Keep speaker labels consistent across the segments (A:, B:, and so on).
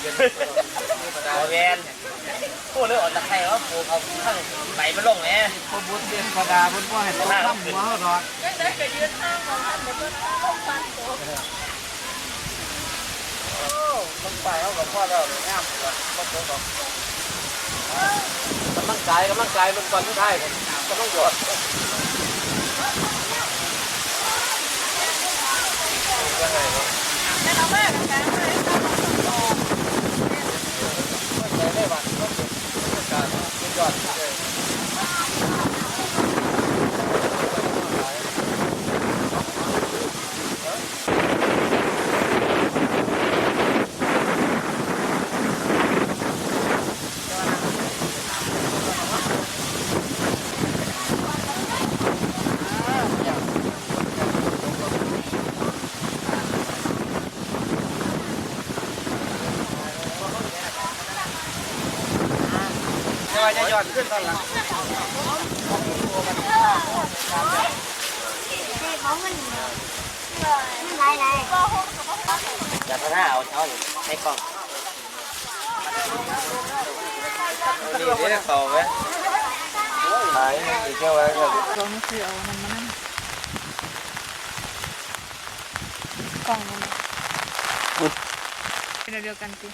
A: บอแวนพูดเรื่องออกจากใครวะปูเอาข้างใบมันลงแหม
B: พบุญเรียนประดาบุญว่าให้ตกน้ำหัวเขาดอก
A: ต้องไปเขากับพ่อเราเลยงามเลยต้องโดนกำลังกายกำลังกายมันก่อนทุกท่ายผมก็ต้องหยดยังไงเนาะไม่ได้บัตรก็เป็นการเป็นยอดเลย จะจะหย่ อนขึ้นตอนหลังจะพน้าเอาเช้าอยู่ในกล่องนี่เดี๋ยวต่อไหมขายอีกแค่ไว้ก็
C: ลองคือเอามันมานั่งกล่องมันเป็นเดียวกันสิ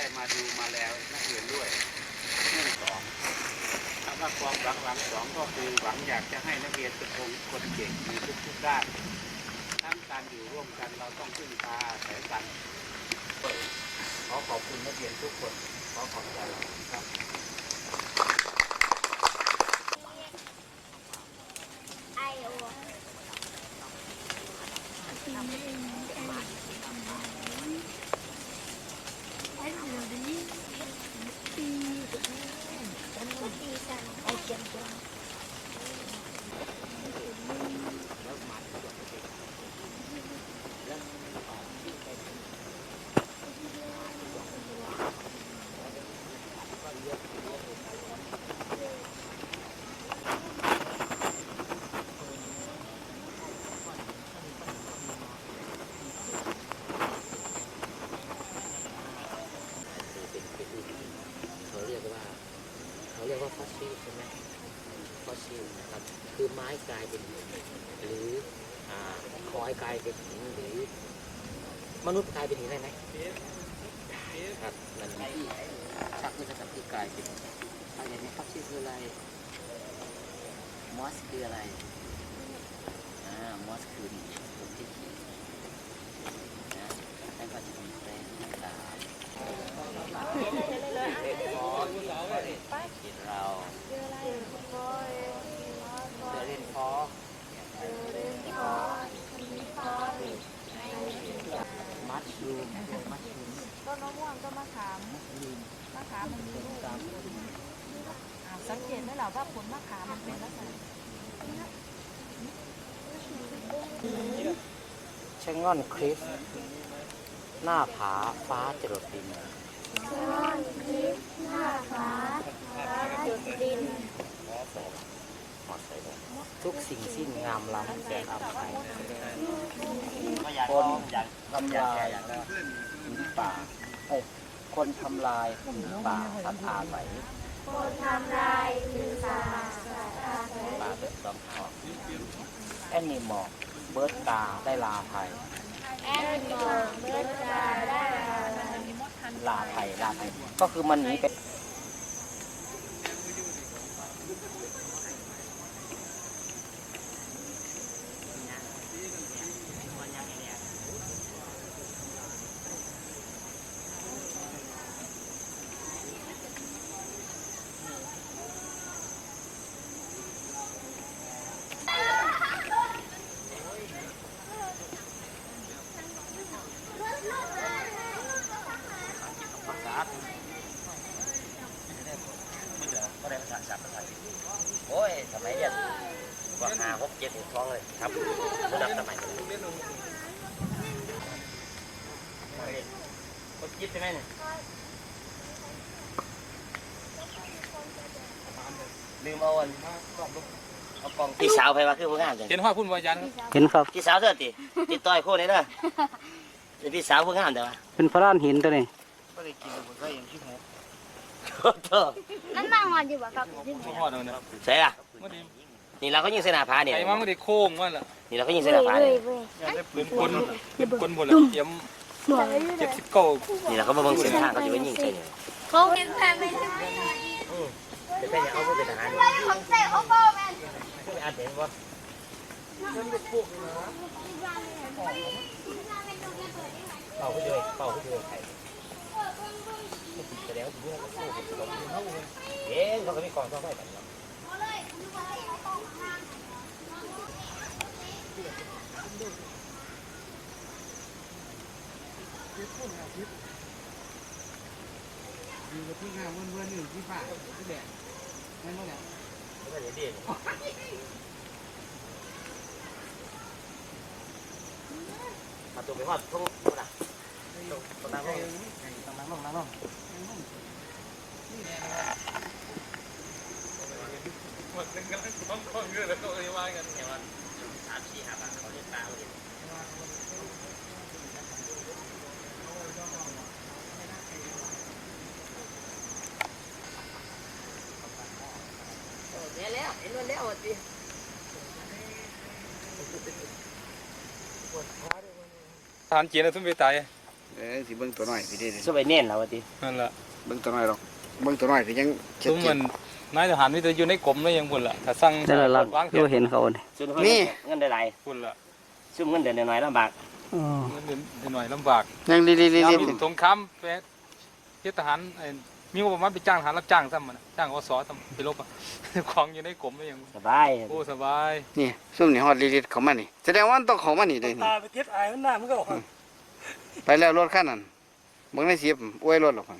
B: ได้มาดูมาแล้วนักเรียนด้วยเรื่องสองคำ ว่าความหวังหลังสองก็คือหวังอยากจะให้นักเรียนเป็นคนคนเก่งในทุกๆด้านทั้งการอยู่ร่วมกันเราต้องพึ่งพาอาศัยกันขอขอบคุณนักเรียนทุกคนขอขอบใจครับ
D: เขาเรียกว่าเขาเรียกว่าฟอสซิลใช่ไหมฟอสซิลนะครับ คือไม้ กลายเป็นหรืออ่าคอยกลายเป็นหินหรือมนุษย์กลายเป็นหินได้ไหมครับนั่นที่ชักวิทยาศาสตร์ที่กลายเป็นอะไรนี่ยฟอสซิลคืออะไรมอสคืออะไรอ่ามอสคือหินที่ขีนะแล้วก็จะมีแปรงต่างๆเล่นฟอสกินเรา มัดรูมมัดรูม
C: ต้นมะม่วงต้นมะขามมะขามมันมีลูกอ่าสังเกตไหมล่ะว่าผลมะขามมันเป็นลักษณะ
D: ชะง่อนคริสหน้าผาฟ้าจรดดินหมดเลยทุกสิ่งสิ้นงามล้ำแสนอับไทย
A: ก็อยาก
D: คน
A: อยาก
D: ทำลายผืนป่าเอ้ยคนทำลายผืนป่าสัตว์อาศัยคนทำลายผืนป่าสัตว์อาศัยป่าเป็นต้องขอแอนิมอลเบิร์ดกาได้ลาไทยแอนิมอลาไทยลาไทยก็คือมันหนีไป
A: ระดับสมัยก็คิดใช่ไหมเนี่ยลืมเอาอันเอากล่องพี่สาวไปว่าคือผู้งานจัง
E: เห็นห้อยพุ่นวายันครับ
D: เห็นครับ
A: พี่สาวเธอติติดต่อยคู่นี้เด้อเป็นพี่สาวผู้งานเด้อวะ
D: เป็นพระร้านหินตัวนี้
F: ก็ได้กินผมก็ยังชิบหาย
A: โอ้โห
G: นั่นนั่งนอนอยู่บ่ครับที่ไหน
E: พ่อพ่อเราเนี่ย
A: ใช่ล่ะ
E: เมื่อดี
A: นี่เราก็ยิงเสนาผาเนี่ย
E: ไอ้มาเมื่อดีโค้งว่าล่ะ
A: นี่เราก็ยิงเส
G: เว้
A: นายผา
G: เว้
A: เนี่ยย
G: เว้ย
F: ยังได้ปื
E: ปื
F: น
E: น
F: ค
E: คน
F: น
E: ปืนคนหมดแล้วเตรียม
G: หน่วย
E: เจ็ดสิบเก้า
A: นี่เราก็มาเบิ่งเส้นทางเขาจะไปยิงใส่เนี่ย
G: เขาเห็นแม่ไม่ใช่
A: แต่แค่ยังเอาไปเป็นทหาร
G: ของเตะโอ้โหแม่
A: ไม่อาจเห็นว่าเป่าขึ้นเลยเป่าขึ้นเลยใครแสดงว่าที่นี่เขาสู้เอ๊ะเขาก็มีกองต้องไฟกันเนาะ
H: อยู่ที่งานเว้นๆอยู่ที่ป่าที่แดดนั่นแหละ
A: ไม่ได้เด่นมาตัวไปว่าทุ่งทุ่งนะทุ่งนั่งลงนั่งลงนั่งลงสามสี่ห้าบาทเขาเรียกตาเลย แล้วเห็นว่าแล้วสิ
E: ทหารเกียรติทุ่มไปตาย
H: เออสิเบิ่งตัวน้อยพี่เด้
A: สู้ไปเน้นแล้วสิ
E: นั่นแหละ
H: เบิ่งตัวน้อยหรอกเบิ่งตัวน้อยก็ยังเจ็
E: ทุ่มมันนายทหารนี่จะอยู่ในกรมแล้วยังพุ่นล่ะถ้าสั่ง
D: ได้ละลัก
E: วางแผ
D: ดู
E: น
D: เห็นเขาเนี่ย
A: ซุ่มนี่เงินได้หลาย
E: พุ่นล่ะ
A: ซุ่มเงินเดือนน้อยๆลำบาก
D: อ๋อ
E: เงินเดือนหน่อยลำบาก
H: ยังดี
E: ยาม
H: ๆ
E: มีสงครามไปเฮ็ดทหารไอ้ มีงบประมาณไปจ้างทหารรับจ้างซ้ำมันน่ะจ้างอสซ้ำไปรบอะ ของอยู่ในกรมแล้วยัง
A: สบาย
E: โอ้สบาย
H: ๆนี่ซุ่มนี่ฮอดลิลิตเขามานี่แสดงว่ามันต้องเขามานี่ได้นี่
D: ไปเก็บอายมันหน้ามันก็ออก
H: ไปแล้วรถคันนั้นเบิ่งในเสียบอวยรถหรอกพัน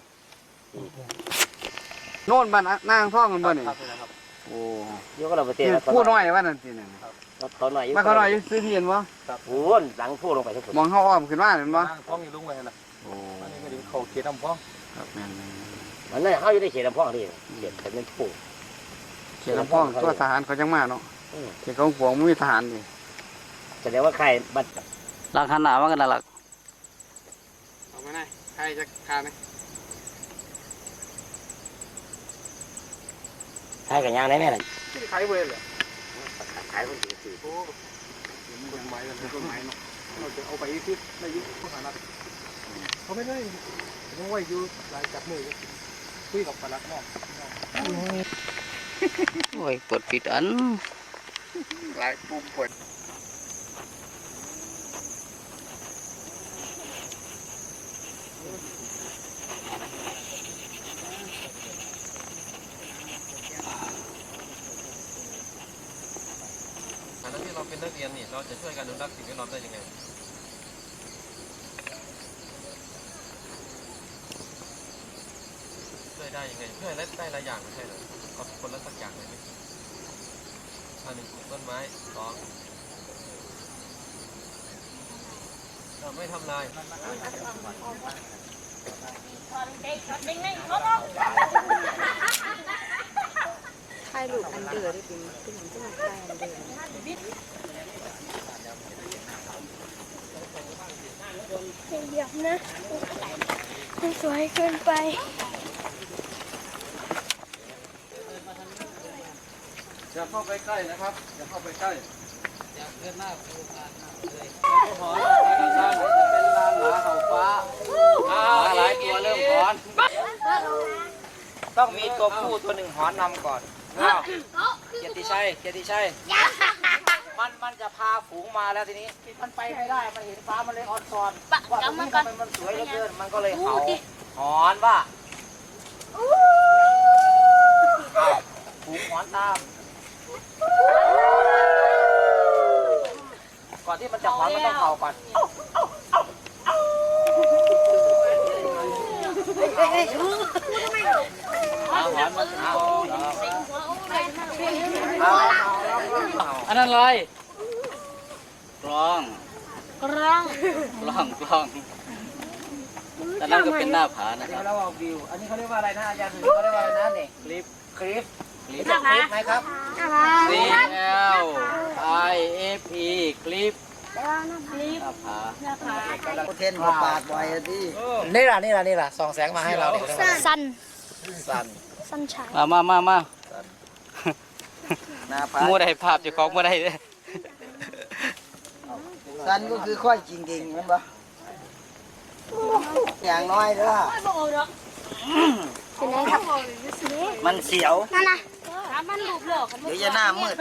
H: โน่นบ้านนางท้องกันบ่นี่โอ้
A: ยกเราไปเตะ
H: นี่
A: แล้ว
H: ผู้น้อยว่านั่นสินั่น
A: เขาหน่อย
H: มาเขาน้อยอยู่ซื้อที่เห็นบ่
A: โอ้ยหลังพูดลงไปทุกคน
H: มองเฮาอ้อมขึ้นมาเห็นบ่
E: นั่งพ้องอยู่ลุงไว้หั่นล่ะ
H: โอ้
E: อันนี้ก็ดีเขาเขียนทำพ้อง
H: ครับแม่น
A: มันนั่นเขาอยู่ในเขตลำพองที่เขตเป็นผู้
H: ๆเขตลำพ้องตัวทหารเขาจังมาเนาะ
A: อืม
H: เขตของหลวงบ่มีทหารนี่
A: แสดงว่าใครบัด
D: ลักหันหน้ามันกันละลัก
H: เอามาได้ใครจะคาไหม
A: ใครกับยางได้ไหมล่ะ
H: ใครเว้ยเหรอ
A: ขายคนถือถือ
H: โอ้กฎหมายกฎหมายเนาะเราจะเอาไปที่ในยุคทหารนัดเขาไม่ได้ผมว่าอยู่หลายจับมือ คุยกับปลัดนอก
D: โอ้ยเปิดปิดอัน
H: หลายปุ่มเปิด
F: ฐานะที่เราเป็นนักเรียนนี่เราจะช่วยกันอนุรักษ์สิ่งแวดล้อมได้ยังไงช่วย ได้ยังไงช่วยได้ได้หลายอย่างไม่ใช่เหรอเอาคนละสักอย่างเลยไหมอันหนึ่งปลูกต้นไม้สองเราไม่ทำลาย
G: ถ่ายรูปอันเดือดได้ปีที่ผมจะมาถ่ายอันเดือดเหยียบนะมันสวยเกินไป
F: อย่าเข้าไปใกล้นะครับ อย่าเข้าไปใกล้
D: อยากเดินหน้าดูการหน้าเลย
F: หอนไปข้างๆจะเป็นลานหมาเห่าฟ้าหลายตัวเริ่มหอน
D: ต้องมีตัวผู้ตัวหนึ่งหอนนำก่อนเกียรติชัย เกียรติชัย มันมันจะพาฝูงมาแล้วทีนี้ มันไปไม่ได้ มันเห็นฟ้ามันเลยออนซอนว่าตรงนี้ทำไมมันสวยเหลือเกิน มันก็เลยเห่าหอนว่าฝูงหอนตาม ก่อนที่มันจะหอนมันต้องเห่าก่อนเอาหอนมาเอาเอา
A: อันนั้นอะไรกล้อง
G: กร้อง
A: กล้องกล้องอันนั้นก็เป็นหน้าผานะครับ
I: เราออกวิว อันนี้เขาเรียกว่าอะไรนะอาจารย์เขาเรียกว่าอะไรนะเนี่ย
A: คลิป
I: คลิป
A: คลิป
I: คลิปไหมครับ
A: C L I F E คลิป
G: คลิป
A: หน้าผา
G: หน้าผา
I: เทนหัวปาดไว้ที่นี่ล่ะนี่ล่ะนี่ล่ะส่องแสงมาให้เราเนี่ย
G: สัน
I: สัน
G: สันฉาย
A: มามามามา
I: หนาผา
A: มัวได้ภาพเจ้าของมัวได้เด้อ
I: สันก็คือค่อยจริงๆเห็นปะอย่างน้อยเด้อ
G: เป็นไงครับ
I: มันเสียว
G: นั่นนะ
C: ถา มมันลูกเลิกกัน
I: เดี๋ยวจะหน้ามืด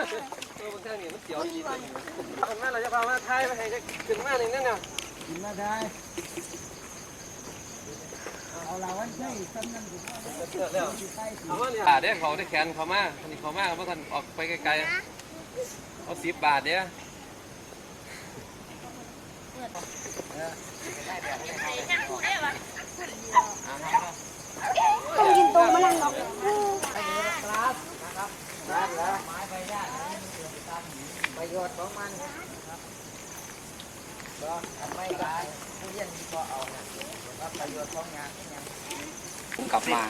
F: แม่เราจะพามาไทยไปให้ถึงแม่หนึ่งนั่นน่ะ
I: กินมาได้เอาเราวันใช่ซ้ำนั่น
F: บาทเด้เขาได้แขนเขามาอันนี้เขามาเพราะท่านออกไปไกลๆเอาสิบบาทเด้อ
G: ต้องกินตรงมันนั่นหรอก ค
I: ร้านละไม้ใบหญ้าประโยชน์ของมันก็ทำไม่ได้ผู้เรียนก็เอานะว่าประโยชน์ของงานเป็นยัง
A: กลับมา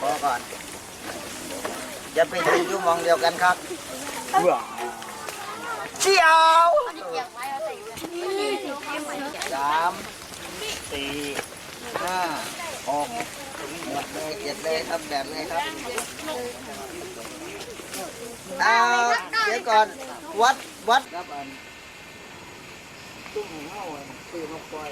I: พอก่อนอย่าไปถึงอยู่มองเดียวกันครับเจียวสามสี่ห้าหก หมดเลยเจ็ดเลยครับแบบเลยครับเอาเดี๋ยวก่อนวัดวัดครับอันตุ้มหูเห่าอันตื่นมาปล่อย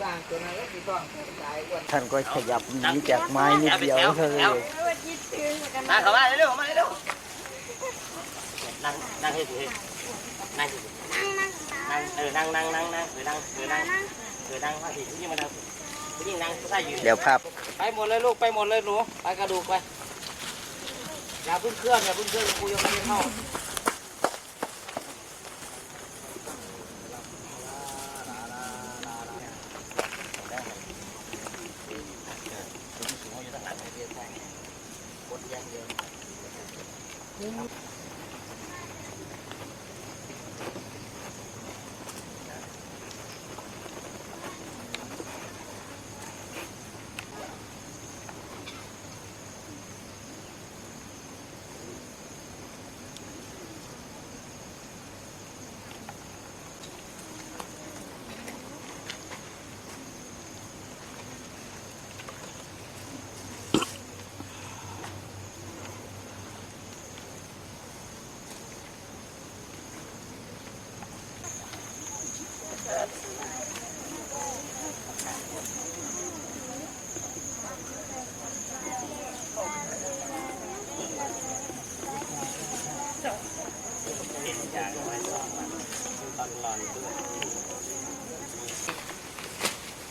I: สร้างตัวนั้นแล้วที่ต้องจ่ายอ้วนท่านก็ขยับหนีจากไม้นิดเดียวเท่านั้นเอง
A: นั่งเข้ามาเร็วๆมาเร็วนั่งนั่งให้สุดนั่งให้สุดนั่งเออนั่งนั่งนั่งนั่งเออนั่งเออนั่งเออนั่งพาสิผู้หญิงมานั่ง ผู้หญิงนั่งผู้ชายยืน
I: เดี๋ยวภาพ
A: ไปหมดเลยลูกไปหมดเลยหนูไปกระดูกไปอย่าเพึ่งเครื่องอย่าเพึ่งเครื่องกูยังไม่ได้เข้า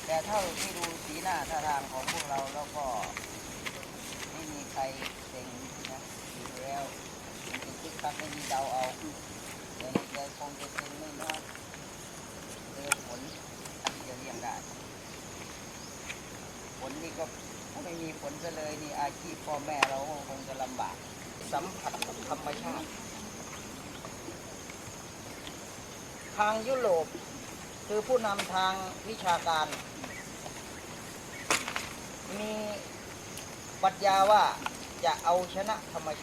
I: แต่เท่าที่ดูสีหน้าท่าทางของพวกเราแล้วก็ ไม่มีใครเซ็งนะอยู่แล้วมันจะคิดคักไม่มีเดาเอาแต่ในใจค งจะเซ็งไม่น้อยเจอผลที่จะเลี่ยงได้ผลนี่ก็ถ้าไม่มีผลซะเลยนี่อาชีพพ่อแม่เราก็คงจะลำบาก สัมผัสกับธรรมชาติ ทางยุโรปคือผู้นำทางวิชาการ มีปรัชญาว่าจะเอาชนะธรรมชาติ